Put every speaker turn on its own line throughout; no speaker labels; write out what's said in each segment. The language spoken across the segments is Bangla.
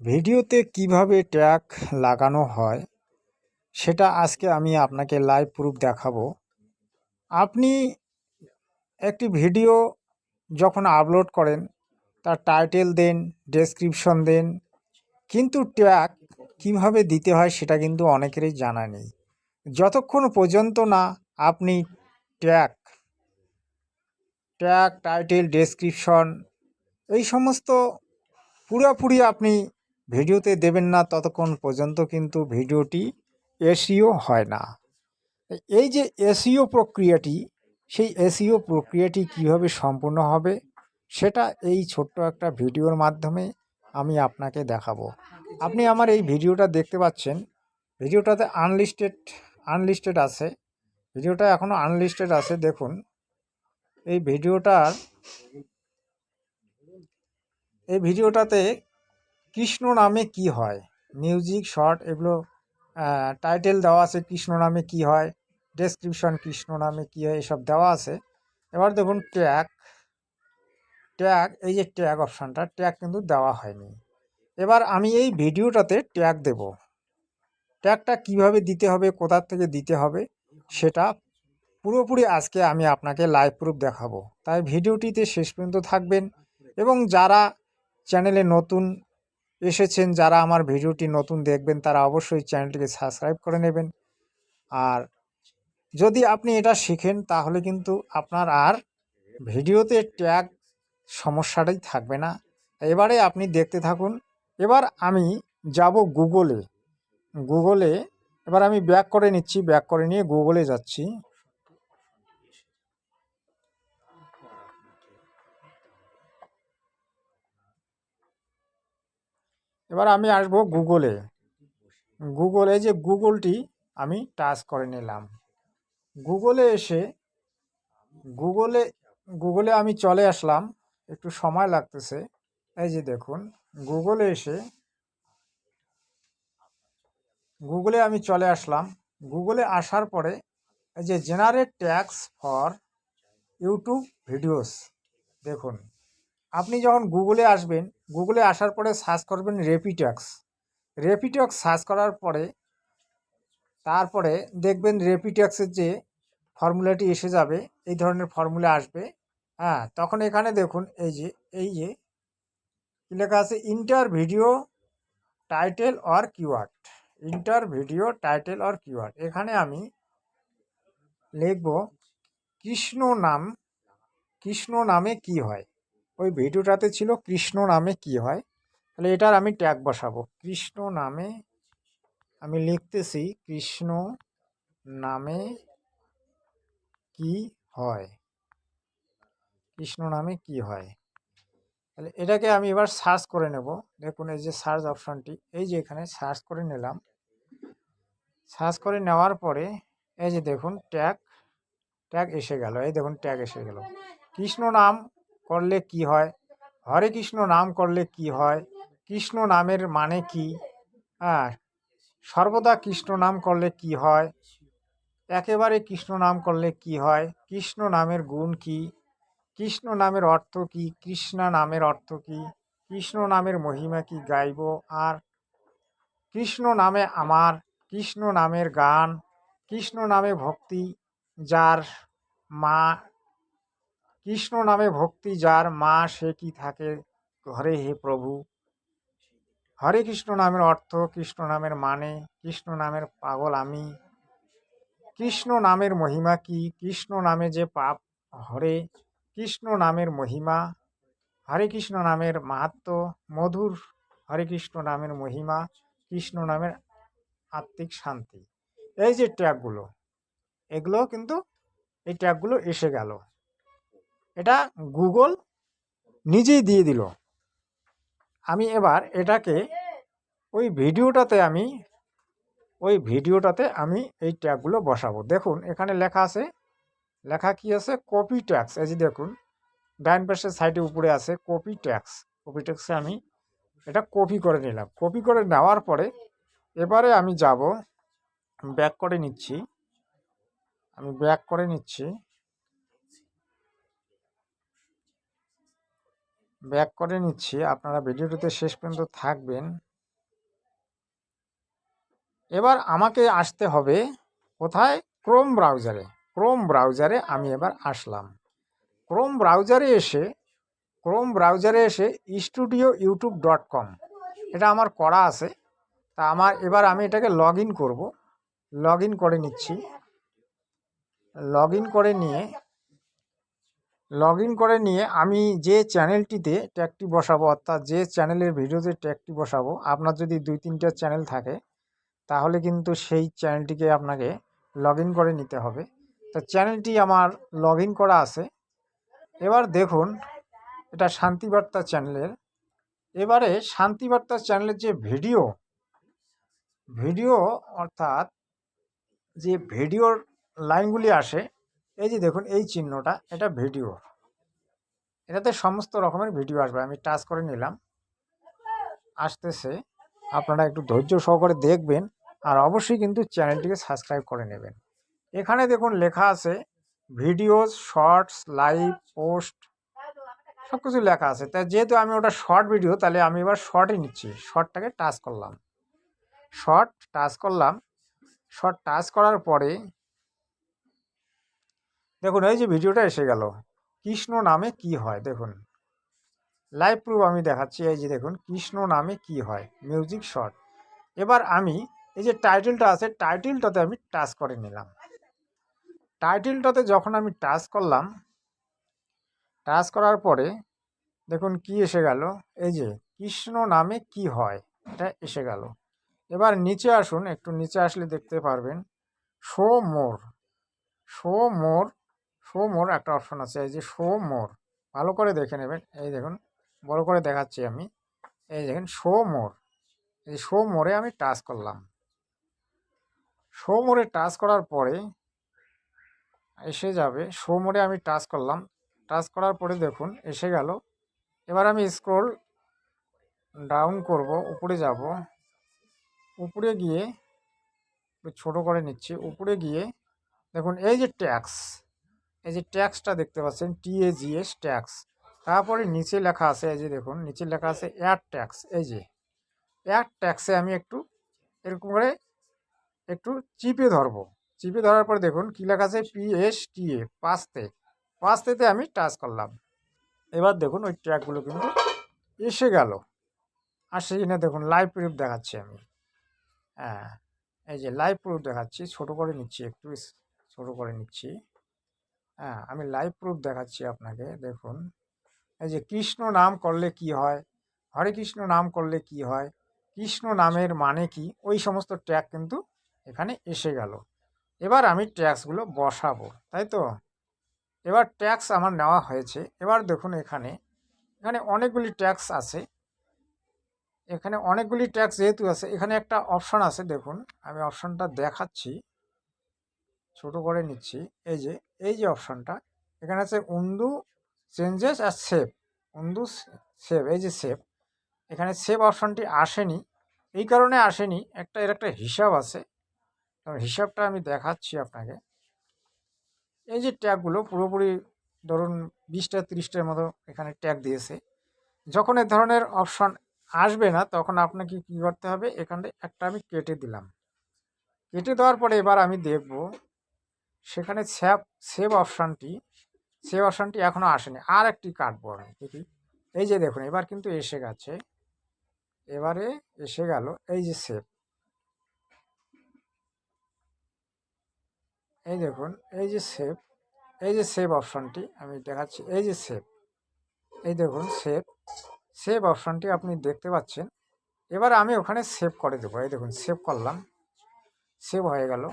ভিডিওতে কীভাবে ট্যাগ লাগানো হয়, সেটা আজকে আমি আপনাকে লাইভ প্রুফ দেখাবো। আপনি একটি ভিডিও যখন আপলোড করেন, তার টাইটেল দেন ডেসক্রিপশন দেন, কিন্তু ট্যাগ কীভাবে দিতে হয় সেটা কিন্তু অনেকেরই জানা নেই। যতক্ষণ পর্যন্ত না আপনি ট্যাগ ট্যাগ টাইটেল ডেসক্রিপশন এই সমস্ত পুরোপুরি আপনি ভিডিওতে দেবেন না ততক্ষণ পর্যন্ত কিন্তু ভিডিওটি এসিও হয় না। এই যে এসিও প্রক্রিয়াটি, সেই এসিও প্রক্রিয়াটি কীভাবে সম্পূর্ণ হবে, সেটা এই ছোট্ট একটা ভিডিওর মাধ্যমে আমি আপনাকে দেখাবো। আপনি আমার এই ভিডিওটা দেখতে পাচ্ছেন, ভিডিওটাতে আনলিস্টেড আনলিস্টেড আছে। ভিডিওটা এখনও আনলিস্টেড আছে, দেখুন। এই ভিডিওটার এই ভিডিওটাতে কৃষ্ণ নামে কি হয়? মিউজিক শর্ট এগুলো টাইটেল দেওয়া আছে কৃষ্ণ নামে কি হয় ডেসক্রিপশন কৃষ্ণ নামে কি হয়, এসব দেওয়া আছে। এবার দেখুন ট্যাগ ট্যাগ এই যে ট্যাগ অপশানটা ট্যাগ কিন্তু দেওয়া হয়নি। এবার আমি এই ভিডিওটাতে ট্যাগ দেব। ট্যাগটা কীভাবে দিতে হবে, কোথার থেকে দিতে হবে, সেটা পুরোপুরি আজকে আমি আপনাকে লাইভ প্রুফ দেখাবো। তাই ভিডিওটিতে শেষ পর্যন্ত থাকবেন এবং যারা চ্যানেলে নতুন এসেছেন, যারা আমার ভিডিওটি নতুন দেখবেন, তারা অবশ্যই চ্যানেলটিকে সাবস্ক্রাইব করে নেবেন। আর যদি আপনি এটা শিখেন, তাহলে কিন্তু আপনার আর ভিডিওতে ট্যাগ সমস্যাটাই থাকবে না। এবারে আপনি দেখতে থাকুন, এবার আমি যাব গুগলে। গুগলে, এবার আমি ব্যাক করে নিচ্ছি, ব্যাক করে নিয়ে গুগলে যাচ্ছি। এবার আমি আসব গুগলে গুগলে যে গুগলটি আমি টাচ করে নিলাম। গুগলে এসে গুগলে গুগলে আমি চলে আসলাম। একটু সময় লাগতেছে। এই যে দেখুন গুগলে এসে গুগলে আমি চলে আসলাম। গুগলে আসার পরে এই যে generate tags for YouTube videos দেখুন। আপনি যখন গুগলে আসবেন গুগলে আসার পরে সার্চ করবেন রেপিট্যাক্স রেপিট্যাক্স সার্চ করার পরে, তারপরে দেখবেন রেপিট্যাক্সের যে ফর্মুলাটি এসে যাবে, এই ধরনের ফর্মুলা আসবে। হ্যাঁ তখন এখানে দেখুন, এই যে এই যে লেখা আছে? Enter video title or keyword enter video title or keyword এখানে আমি লিখব কৃষ্ণ নাম, কৃষ্ণ নামে কি হয়? ওই ভিডিওটাতে ছিল কৃষ্ণ নামে কি হয়? তাহলে এটার আমি ট্যাগ বসাবো। কৃষ্ণ নামে আমি লিখতেছি কৃষ্ণ নামে কি হয়? কৃষ্ণ নামে কি হয়? তাহলে এটাকে আমি এবার সার্চ করে নেব। দেখুন এই যে সার্চ অপশানটি, এই যে এখানে সার্চ করে নিলাম। সার্চ করে নেওয়ার পরে এই যে দেখুন, ট্যাগ ট্যাগ এসে গেল। এই দেখুন, ট্যাগ এসে গেল। কৃষ্ণ নাম করলে কি হয়? হরে কৃষ্ণ নাম করলে কি হয়? কৃষ্ণ নামের মানে কি? হ্যাঁ সর্বদা কৃষ্ণ নাম করলে কি হয়? একেবারে কৃষ্ণ নাম করলে কি হয়? কৃষ্ণ নামের গুণ কি? কৃষ্ণ নামের অর্থ কি? কৃষ্ণা নামের অর্থ কি? কৃষ্ণ নামের মহিমা কি গাইব? আর কৃষ্ণ নামে আমার, কৃষ্ণ নামের গান, কৃষ্ণ নামে ভক্তি, যার মা কৃষ্ণ নামে ভক্তি যার, মা সে কি থাকে? ঘরে হে প্রভু। হরে কৃষ্ণ নামের অর্থ, কৃষ্ণ নামের মানে কৃষ্ণ নামের পাগল আমি। কৃষ্ণ নামের মহিমা কি? কৃষ্ণ নামে যে পাপ হরে কৃষ্ণ নামের মহিমা। হরে কৃষ্ণ নামের মাহাত্ম, মধুর হরে কৃষ্ণ নামের মহিমা, কৃষ্ণ নামের আত্মিক শান্তি। এই যে ট্যাগগুলো এগুলো কিন্তু এই ট্যাগগুলো এসে গেল। এটা গুগল নিজেই দিয়ে দিল। আমি এবার এটাকে ওই ভিডিওটাতে আমি, ওই ভিডিওটাতে আমি এই ট্যাগগুলো বসাবো। দেখুন, এখানে লেখা আছে, লেখা কি আছে? Copy tags. এই যে দেখুন ডাইন পাশের সাইডে উপরে আছে, কপি ট্যাক্স। কপি ট্যাক্সে আমি এটা কপি করে নিলাম। কপি করে নেওয়ার পরে এবারে আমি যাব, ব্যাক করে নিচ্ছি। আমি ব্যাক করে নিচ্ছি। ব্যাক করে নিচ্ছি। আপনারা ভিডিওটিতে শেষ পর্যন্ত থাকবেন। এবার আমাকে আসতে হবে কোথায়? ক্রোম ব্রাউজারে ক্রোম ব্রাউজারে আমি এবার আসলাম। ক্রোম ব্রাউজারে এসে ক্রোম ব্রাউজারে এসে স্টুডিও ইউটিউব ডট কম এটা আমার করা আছে। তা আমার এবার আমি এটাকে লগ ইন করব। লগ ইন করে নিচ্ছি। লগ ইন করে নিয়ে লগ ইন করে নিয়ে আমি যে চ্যানেলটিতে ট্যাগটি বসাবো, অর্থাৎ যে চ্যানেলের ভিডিওতে ট্যাগটি বসাবো, আপনার যদি দুই তিনটা চ্যানেল থাকে, তাহলে কিন্তু সেই চ্যানেলটিকে আপনাকে লগ ইন করে নিতে হবে। তো চ্যানেলটি আমার লগ ইন করা আছে। এবার দেখুন, এটা শান্তিবার্তা চ্যানেলের। এবারে শান্তিবার্তা চ্যানেলের যে ভিডিও ভিডিও অর্থাৎ যে ভিডিওর লাইনগুলি আসে এই যে দেখুন, এই চিহ্নটা, এটা ভিডিও। এটাতে সমস্ত রকমের ভিডিও আসবে। আমি টাচ করে নিলাম। আসতেছে। আপনারা একটু ধৈর্য সহকারে দেখবেন আর অবশ্যই কিন্তু চ্যানেলটিকে সাবস্ক্রাইব করে নেবেন। এখানে দেখুন, লেখা আছে, ভিডিওস, শর্টস, লাইভ, পোস্ট সব কিছু লেখা আছে। তাই যেহেতু আমি ওটা শর্ট ভিডিও, তাহলে আমি এবার শর্টই নিচ্ছি। শর্টটাকে টাচ করলাম। শর্ট, টাচ করলাম। শর্ট, টাচ করার পরে দেখুন, এই যে ভিডিওটা এসে গেল। কৃষ্ণ নামে কি হয়? দেখুন লাইভ প্রুফ আমি দেখাচ্ছি। এই যে দেখুন, কৃষ্ণ নামে কি হয়? মিউজিক শর্ট এবার আমি, এই যে টাইটেলটা আছে টাইটেলটাতে আমি টাচ করে নিলাম। টাইটেলটাতে যখন আমি টাচ করলাম টাচ করার পরে দেখুন, কি এসে গেল? এই যে, কৃষ্ণ নামে কি হয়? এটা এসে গেল। এবার নিচে আসুন, একটু নিচে আসলে দেখতে পারবেন। Show more show more show more একটা অপশন আছে, এই যে শো মোর ভালো করে দেখে নেবেন। এই দেখুন, বড় করে দেখাচ্ছি আমি। এই দেখেন শো মোর এই শো মোরে আমি টাচ করলাম। শো মোরে টাচ করার পরে এসে যাবে। শো মোরে আমি টাচ করলাম। টাচ করার পরে দেখুন, এসে গেল। এবার আমি স্ক্রোল ডাউন করব, উপরে যাব। উপরে গিয়ে ছোটো করে নিচ্ছি। উপরে গিয়ে দেখুন, এই যে ট্যাক্স এই যে ট্যাক্সটা দেখতে পাচ্ছেন টিএজিএস ট্যাক্স। তারপরে নিচে লেখা আছে, এই যে দেখুন, নিচে লেখা আছে এয়ার ট্যাক্স এই যে। এয়ার ট্যাক্সে আমি একটু এরকম করে একটু চিপে ধরবো। চিপে ধরার পরে দেখুন, কী লেখা আছে? পিএসটিএ পাঁচতে। পাঁচতেতে আমি টাচ করলাম। এবার দেখুন, ওই ট্র্যাকগুলো কিন্তু এসে গেল। আর সেখানে দেখুন লাইভ প্রুফ দেখাচ্ছি আমি। হ্যাঁ এই যে লাইভ প্রুফ দেখাচ্ছি, ছোট করে নিচ্ছি, একটু ছোট করে নিচ্ছি। হ্যাঁ আমি লাইভ প্রুফ দেখাচ্ছি আপনাকে, দেখুন। এই যে কৃষ্ণ নাম করলে কি হয়? হরে কৃষ্ণ নাম করলে কি হয়? কৃষ্ণ নামের মানে কি? ওই সমস্ত ট্যাগ কিন্তু এখানে এসে গেল। এবার আমি ট্যাক্সগুলো বসাবো, তাই তো? এবার ট্যাক্স আমার নেওয়া হয়েছে। এবার দেখুন এখানে এখানে অনেকগুলি ট্যাক্স আছে। এখানে অনেকগুলি ট্যাক্স যেহেতু আছে, এখানে একটা অপশান আছে, দেখুন। আমি অপশানটা দেখাচ্ছি। ছোট করে নিচ্ছি। এই যে এই যে অপশানটা এখানে আছে উন্দু চেঞ্জেস আর সেভ। উন্দু সেভ, এই যে সেভ। এখানে সেভ অপশানটি আসেনি। এই কারণে আসেনি। একটা, এর একটা হিসাব আছে। হিসাবটা আমি দেখাচ্ছি আপনাকে। এই যে ট্যাগগুলো পুরোপুরি ধরুন বিশটা, তিরিশটার মতো এখানে ট্যাগ দিয়েছে। যখন এ ধরনের অপশন আসবে না, তখন আপনাকে কী করতে হবে? এখানে একটা আমি কেটে দিলাম। কেটে দেওয়ার পরে এবার আমি দেখব সেখানে স্যাপ সেভ অপশানটি সেভ অপশানটি এখনও আসেনি। আর একটি কাটবো আমি দেখি। এই যে দেখুন, এবার কিন্তু এসে গেছে। এবারে এসে গেল, এই যে সেভ এই দেখুন, এই যে সেভ এই যে সেভ অপশানটি আমি দেখাচ্ছি, এই যে সেভ এই দেখুন সেভ সেভ অপশানটি আপনি দেখতে পাচ্ছেন। এবার আমি ওখানে সেভ করে দেবো। এই দেখুন সেভ করলাম। সেভ হয়ে গেল।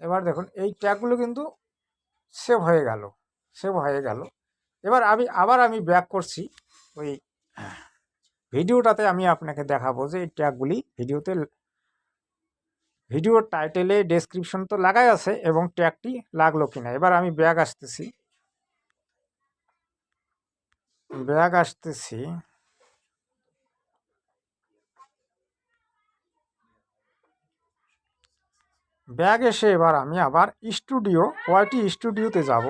এবার দেখুন, এই ট্যাগগুলো কিন্তু সেভ হয়ে গেল সেভ হয়ে গেল। এবার আমি, আবার আমি ব্যাক করছি ওই ভিডিওটাতে আমি আপনাকে দেখাবো যে এই ট্যাগগুলি ভিডিওতে, ভিডিওর টাইটেলে ডেসক্রিপশন তো লাগাই আছে এবং ট্যাগটি লাগল কিনা। এবার আমি ব্যাগ আসতেছি। ব্যাগ আসতেছি। ব্যাগ এসে এবার আমি আবার স্টুডিও ওয়াইটি স্টুডিওতে যাব।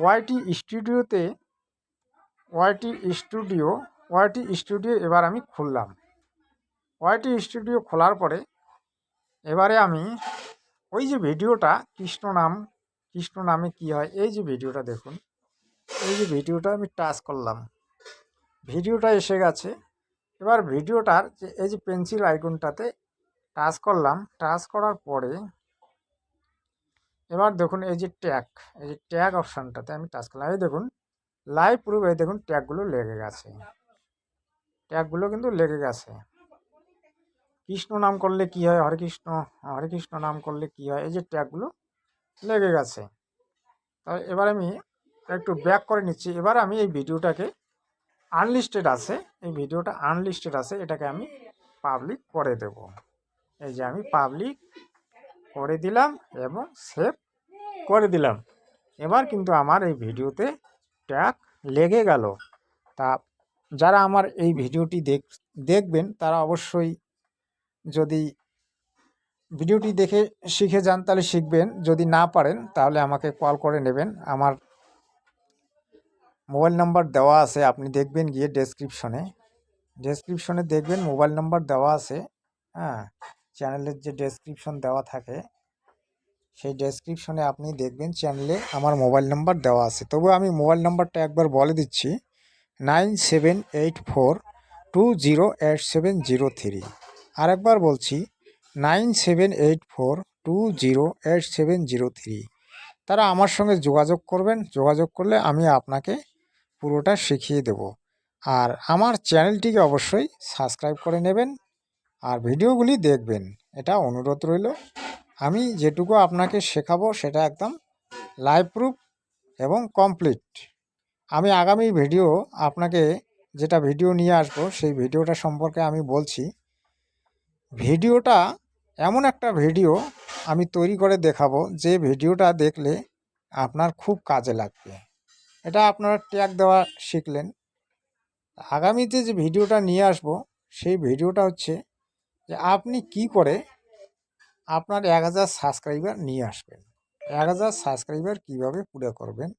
ওয়াইটি স্টুডিওতে ওয়াইটি স্টুডিও ওয়াইটি স্টুডিও এবার আমি খুললাম। ওয়াইটি স্টুডিও খোলার পরে এবারে আমি ওই যে ভিডিওটা, কৃষ্ণ নাম, কৃষ্ণ নামে কি হয়, এই যে ভিডিওটা দেখুন। এই যে ভিডিওটা আমি টাচ করলাম। ভিডিওটা এসে গেছে। এবার ভিডিওটার যে, এই যে পেন্সিল আইকনটাতে টাচ করলাম। টাচ করার পরে এবার দেখুন এই যে ট্যাগ এই যে ট্যাগ অপশানটাতে আমি টাচ করলাম। এই দেখুন লাইভ প্রুফ এই দেখুন ট্যাগগুলো লেগে গেছে। ট্যাগগুলো কিন্তু লেগে গেছে। কৃষ্ণ নাম করলে কি হয়? হরে কৃষ্ণ হরে কৃষ্ণ নাম করলে কি হয়? এই যে ট্যাগগুলো লেগে গেছে। তাই এবার আমি একটু ব্যাক করে নিচ্ছি। এবার আমি এই ভিডিওটাকে আনলিস্টেড আছে। এই ভিডিওটা আনলিস্টেড আছে। এটাকে আমি পাবলিক করে দেব। এই যে আমি পাবলিক করে দিলাম এবং সেভ করে দিলাম। এবার কিন্তু আমার এই ভিডিওতে ট্যাগ লেগে গেল। তা যারা আমার এই ভিডিওটি দেখ, দেখবেন, তারা অবশ্যই যদি ভিডিওটি দেখে শিখে যান, তাহলে শিখবেন। যদি না পারেন, তাহলে আমাকে কল করে নেবেন। আমার মোবাইল নাম্বার দেওয়া আছে, আপনি দেখবেন গিয়ে ডেসক্রিপশনে ডেসক্রিপশনে দেখবেন, মোবাইল নাম্বার দেওয়া আছে হ্যাঁ। চ্যানেলের যে ডেসক্রিপশন দেওয়া থাকে, সেই ডেসক্রিপশনে আপনি দেখবেন চ্যানেলে আমার মোবাইল নাম্বার দেওয়া আছে। তবু আমি মোবাইল নাম্বারটা একবার বলে দিচ্ছি nine seven eight four two zero eight seven zero three আরেকবার বলছি nine seven eight four two zero eight seven zero three তারা আমার সঙ্গে যোগাযোগ করবেন, যোগাযোগ করলে আমি আপনাকে পুরোটা শিখিয়ে দেব। আর আমার চ্যানেলটিকে অবশ্যই সাবস্ক্রাইব করে নেবেন আর ভিডিওগুলি দেখবেন। এটা অনুরোধ রইল। আমি যেটুকু আপনাকে শেখাবো সেটা একদম লাইভ প্রুফ এবং কমপ্লিট আমি আগামী ভিডিও আপনাকে যেটা ভিডিও নিয়ে আসব সেই ভিডিওটা সম্পর্কে আমি বলছি। ভিডিওটা এমন একটা ভিডিও আমি তৈরি করে দেখাবো যে ভিডিওটা দেখলে আপনার খুব কাজে লাগবে। এটা আপনারা ট্যাগ দেওয়া শিখলেন। আগামীতে যে ভিডিওটা নিয়ে আসব সেই ভিডিওটা হচ্ছে যে আপনি কি করে আপনার এক হাজার সাবস্ক্রাইবার নিয়ে আসবেন? এক হাজার সাবস্ক্রাইবার কীভাবে পুরো করবেন?